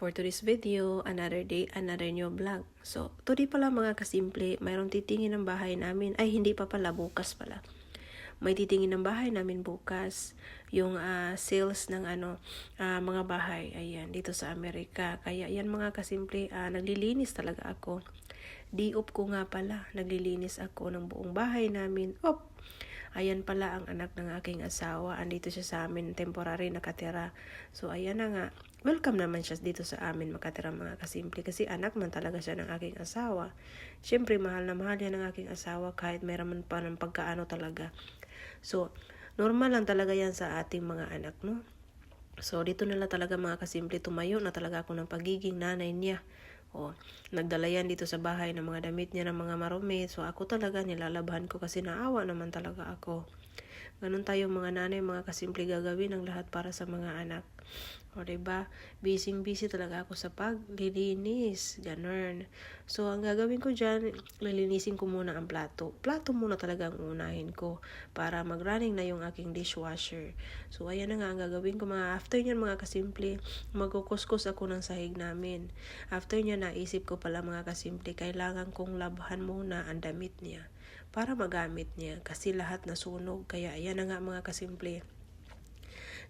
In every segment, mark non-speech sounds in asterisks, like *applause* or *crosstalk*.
For today's video, another day, another new vlog. So, today pala mga kasimple, mayroong titingin ng bahay namin. Ay, hindi pa pala, bukas pala. May titingin ng bahay namin bukas. Yung ah, sales ng ano, ah, mga bahay. Ayan, dito sa Amerika. Kaya yan mga kasimple, ah, naglilinis talaga ako. Di-op ko nga pala, naglilinis ako ng buong bahay namin. Op! Ayan pala ang anak ng aking asawa. Andito siya sa amin, temporary nakatira. So, ayan na nga. Welcome naman siya dito sa amin makatira mga kasimple. Kasi anak man talaga siya ng aking asawa. Siyempre, mahal na mahal yan ng aking asawa kahit man pa ng pagkaano talaga. So, normal lang talaga yan sa ating mga anak, no? So, dito nila talaga mga kasimple tumayo na talaga ako ng pagiging nanay niya. O, nagdala yan dito sa bahay ng mga damit niya ng mga marumi. So, ako talaga nilalabhan ko kasi naawa naman talaga ako. Ganun tayo mga nanay, mga kasimple gagawin ang lahat para sa mga anak. O, diba? Busy-busy talaga ako sa paglilinis. Ganun. So, ang gagawin ko dyan, lilinisin ko muna ang plato. Plato muna talaga ang unahin ko para mag-running na yung aking dishwasher. So, ayan na nga ang gagawin ko. Mga after nyan, mga kasimple, magkukuskus ako ng sahig namin. After nyan, naisip ko pala mga kasimple, kailangan kong labhan muna ang damit niya para magamit niya kasi lahat nasunog. Kaya ayan na nga mga kasimple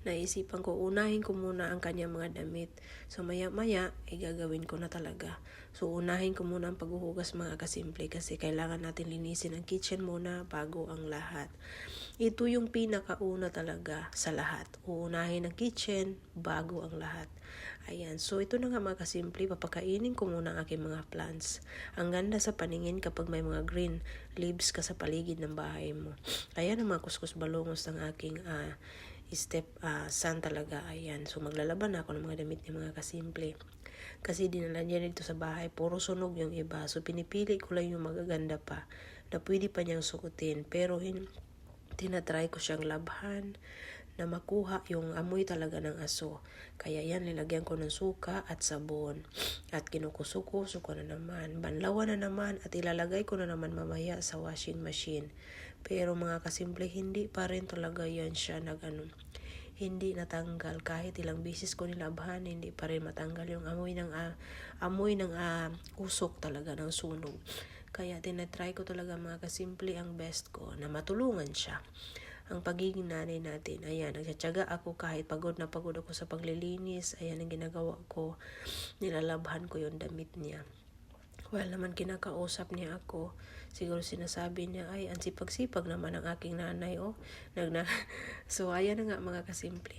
naisipan ko unahin ko muna ang kanyang mga damit. So maya maya ay gagawin ko na talaga. So unahin ko muna ang paghuhugas mga kasimple kasi kailangan natin linisin ang kitchen muna bago ang lahat. Ito yung pinakauna talaga sa lahat. Uunahin ang kitchen bago ang lahat. Ayan, so ito na nga mga kasimple, papakainin ko muna ang aking mga plants. Ang ganda sa paningin kapag may mga green leaves ka sa paligid ng bahay mo. Ayan ang mga kuskus balungos ng aking uh, step uh, son talaga. Ayan, so maglalaban ako ng mga damit ni mga kasimple. Kasi dinala niya dito sa bahay, puro sunog yung iba. So pinipili ko lang yung magaganda pa na pwede pa niyang sukutin. Pero hin tinatry ko siyang labhan na makuha yung amoy talaga ng aso. Kaya yan, nilagyan ko ng suka at sabon. At kinukusukuso ko na naman. Banlawan na naman at ilalagay ko na naman mamaya sa washing machine. Pero mga kasimple, hindi pa rin talaga yan siya nag ano, hindi natanggal kahit ilang bisis ko nilabhan hindi pa rin matanggal yung amoy ng uh, amoy ng uh, usok talaga ng sunog kaya tinatry ko talaga mga kasimple ang best ko na matulungan siya ang pagiging nanay natin. Ayan, nagtsatsaga ako kahit pagod na pagod ako sa paglilinis. Ayan ang ginagawa ko. Nilalabhan ko yung damit niya. Well naman kinakausap niya ako. Siguro sinasabi niya, ay, ang sipag-sipag naman ang aking nanay, oh. Nagna *laughs* so, ayan na nga mga kasimple.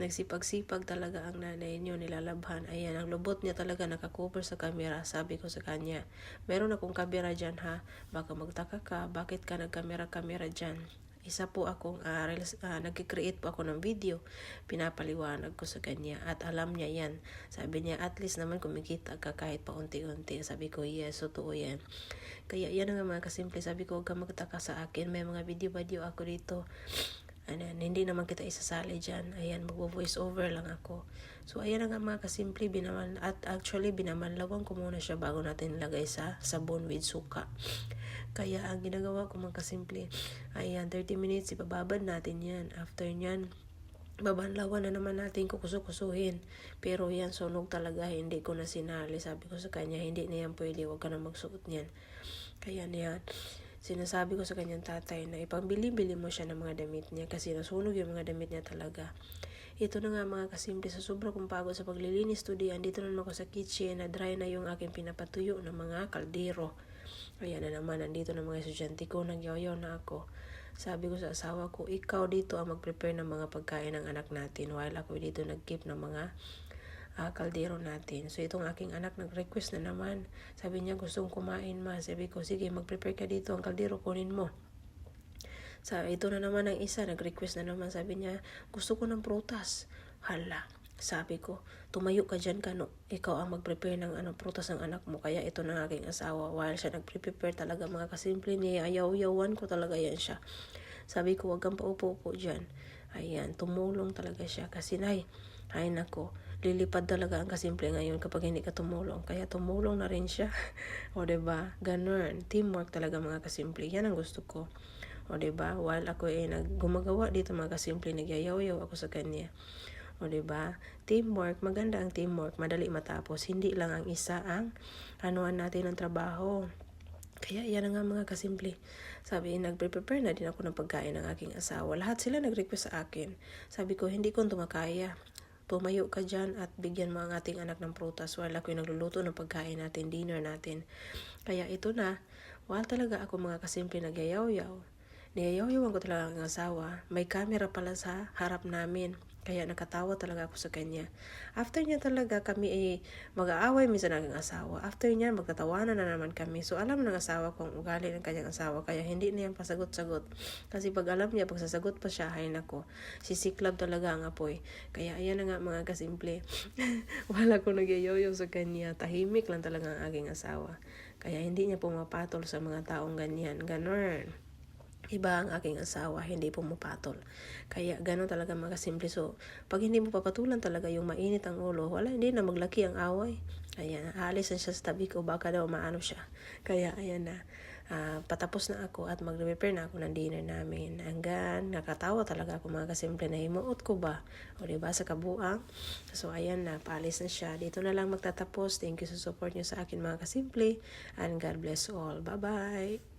Nagsipag-sipag talaga ang nanay niyo, nilalabhan. Ayan, ang lubot niya talaga nakakover sa camera. Sabi ko sa kanya, meron akong camera dyan ha. Baka magtaka ka, bakit ka nagkamera-kamera dyan? Isa po akong uh, uh, nag-create po ako ng video. Pinapaliwanag ko sa kanya at alam niya yan. Sabi niya, at least naman kumikita ka kahit pa unti-unti. Sabi ko, yes, totoo yan. Kaya yan ang mga kasimple. Sabi ko, huwag ka magtaka sa akin. May mga video-video ako dito. Ano, hindi naman kita isasali dyan. Ayan, magvo-voice over lang ako. So, ayan nga mga kasimple. Binaman, at actually, binamanlawan ko muna siya bago natin lagay sa sabon with suka. Kaya ang ginagawa ko mga kasimple, ayan, 30 minutes, ipababad natin yan. After nyan, babanlawan na naman natin kukusukusuhin. Pero yan, sunog talaga, hindi ko na sinali. Sabi ko sa kanya, hindi na yan pwede, huwag ka na magsuot niyan. Kaya niyan, sinasabi ko sa kanyang tatay na ipambili-bili mo siya ng mga damit niya kasi nasunog yung mga damit niya talaga. Ito na nga mga kasimple sa sobra kong pagod sa paglilinis today. Andito na ako sa kitchen na dry na yung aking pinapatuyo ng mga kaldero. Ayan na naman, nandito na mga estudyante ko, nagyaw na ako. Sabi ko sa asawa ko, ikaw dito ang mag-prepare ng mga pagkain ng anak natin while ako dito nag-keep ng mga uh, kaldero natin. So itong aking anak nag-request na naman. Sabi niya gustong kumain ma. Sabi ko, sige mag-prepare ka dito ang kaldero kunin mo. Sa ito na naman ang isa, nag-request na naman. Sabi niya, gusto ko ng prutas. Hala, sabi ko, tumayo ka dyan ka, no? Ikaw ang mag-prepare ng ano, prutas ng anak mo. Kaya ito na aking asawa. While siya nag-prepare talaga mga kasimple niya, ayaw-yawan ko talaga yan siya. Sabi ko, wag kang paupo-upo dyan. Ayan, tumulong talaga siya. Kasi, nay, ay nako, lilipad talaga ang kasimple ngayon kapag hindi ka tumulong. Kaya tumulong na rin siya. *laughs* o, ba diba? Ganun. Teamwork talaga mga kasimple. Yan ang gusto ko. O, ba diba? While ako eh, nag gumagawa dito mga kasimple, nagyayaw-yaw ako sa kanya. O, ba? Teamwork, maganda ang teamwork, madali matapos. Hindi lang ang isa ang anuan natin ng trabaho. Kaya yan nga mga kasimple. Sabi, nagpre-prepare na din ako ng pagkain ng aking asawa. Lahat sila nag-request sa akin. Sabi ko, hindi ko tumakaya. Tumayo ka dyan at bigyan mo ang ating anak ng prutas while ako yung nagluluto ng pagkain natin, dinner natin. Kaya ito na, while talaga ako mga kasimple nagyayaw-yaw, niyayaw-yawan ko talaga ang asawa. May camera pala sa harap namin. Kaya nakatawa talaga ako sa kanya. After niya talaga kami ay mag-aaway minsan ang asawa. After niya magtatawanan na naman kami. So alam ng asawa kung ugali ng kanyang asawa. Kaya hindi na pasagot-sagot. Kasi pag alam niya, pag sasagot pa siya, ay nako, sisiklab talaga ang apoy. Kaya ayan na nga mga kasimple. *laughs* Wala ko nagyayoyo sa kanya. Tahimik lang talaga ang aking asawa. Kaya hindi niya pumapatol sa mga taong ganyan. Ganon. Iba ang aking asawa, hindi pumapatol. Kaya gano'n talaga mga simple. So, pag hindi mo papatulan talaga yung mainit ang ulo, wala, hindi na maglaki ang away. Ayan, aalis na siya sa tabi ko, baka daw maano siya. *laughs* Kaya, ayan na. Ah, patapos na ako at mag-prepare na ako ng dinner namin. Hanggang nakatawa talaga ako mga kasimple na himuot ko ba? O diba sa kabuang? So ayan na, paalis na siya. Dito na lang magtatapos. Thank you sa support niyo sa akin mga kasimple. And God bless all. Bye-bye!